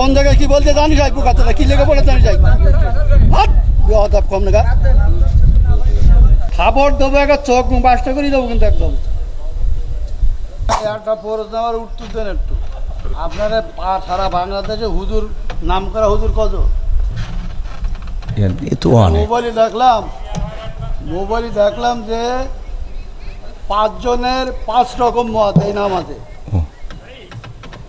কোন জায়গায় কি বলতে জানি যাই পোকাতলা কি লেগে পড়ে জানি যাই। বেহাদাব কম না খাবার দেবো একটা চোখ বাসটা করে দেবো কিন্তু একদম। একটা প্রশ্ন আমার উত্তর দেন একটু। আপনারা পা- সারা বাংলাদেশে হুজুর নাম করা হুজুর কত? মোবাইলে দেখলাম মোবাইলে দেখলাম যে পাঁচজনের পাঁচ রকম মত এই নাম ও।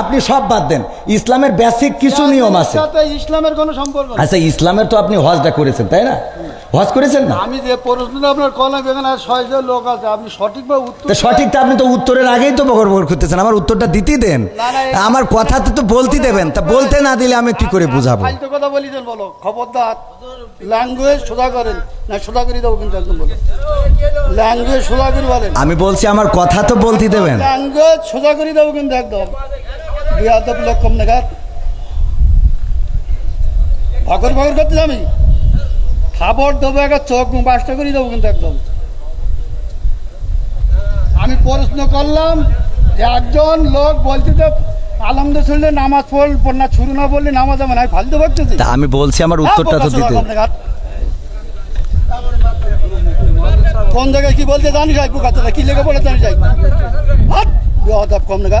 আপনি সব বাদ দেন। ইসলামের বেসিক কিছু নিয়ম আছে। ইসলামের কোনো সম্পর্ক আচ্ছা ইসলামের তো আপনি হজটা করেছেন তাই না? হজ করেছেন না? আমি যে প্রশ্নটা আপনার কলাম এখানে ছয়জন লোক আছে। আপনি সঠিকভাবে উত্তর তো সঠিকটা আপনি তো উত্তরের আগেই তো বকর বকর করতেছেন। আমার উত্তরটা দিতেই দেন। আমার কথা তো বলতে দেবেন। তা বলতে না দিলে আমি কি করে বুঝাবো? ফালতু কথা বলিছেন বলো। খবরদার। ল্যাঙ্গুয়েজ সোজা করেন। না সোজা করে দেবো কিন্তু একদম বলো। ল্যাঙ্গুয়েজ সোজা করে বলেন। আমি বলছি আমার কথা তো বলতে দেবেন। ল্যাঙ্গুয়েজ সোজা করে দেবো কিন্তু একদম। বিয়াদব লোক কম নাগাদ ভগর ভগর করতে আমি খাবার দেবো একটা চোখ বাসটা করে দেবো কিন্তু একদম। আমি প্রশ্ন করলাম যে একজন লোক বলছে যে আলহামদুলিল্লাহ নামাজ পড় না ছুরু না বললে নামাজ না আমি ফালতু তা আমি বলছি আমার উত্তরটা তো দিতে। কোন জায়গায় কি বলতে জানি যাই পোকাতলা কি লেগে পড়ে জানি যাই হাট কম নাগা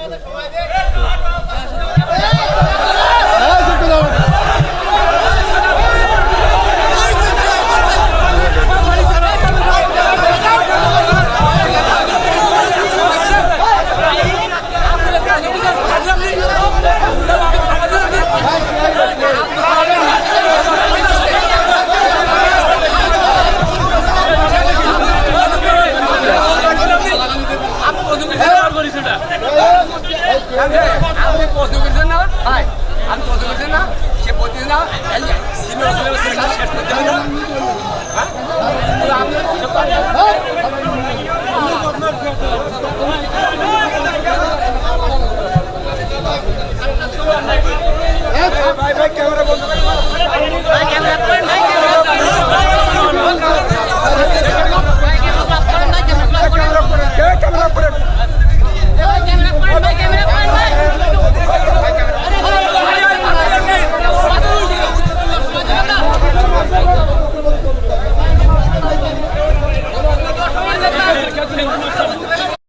আপনি প্রশ্ন করছেন ভাই আপনি প্রশ্ন করছেন প্রতিদিন না সিনিয়র সিনিয়র শেষ করতে হবে হ্যাঁ ক্যামেরা বন্ধ করে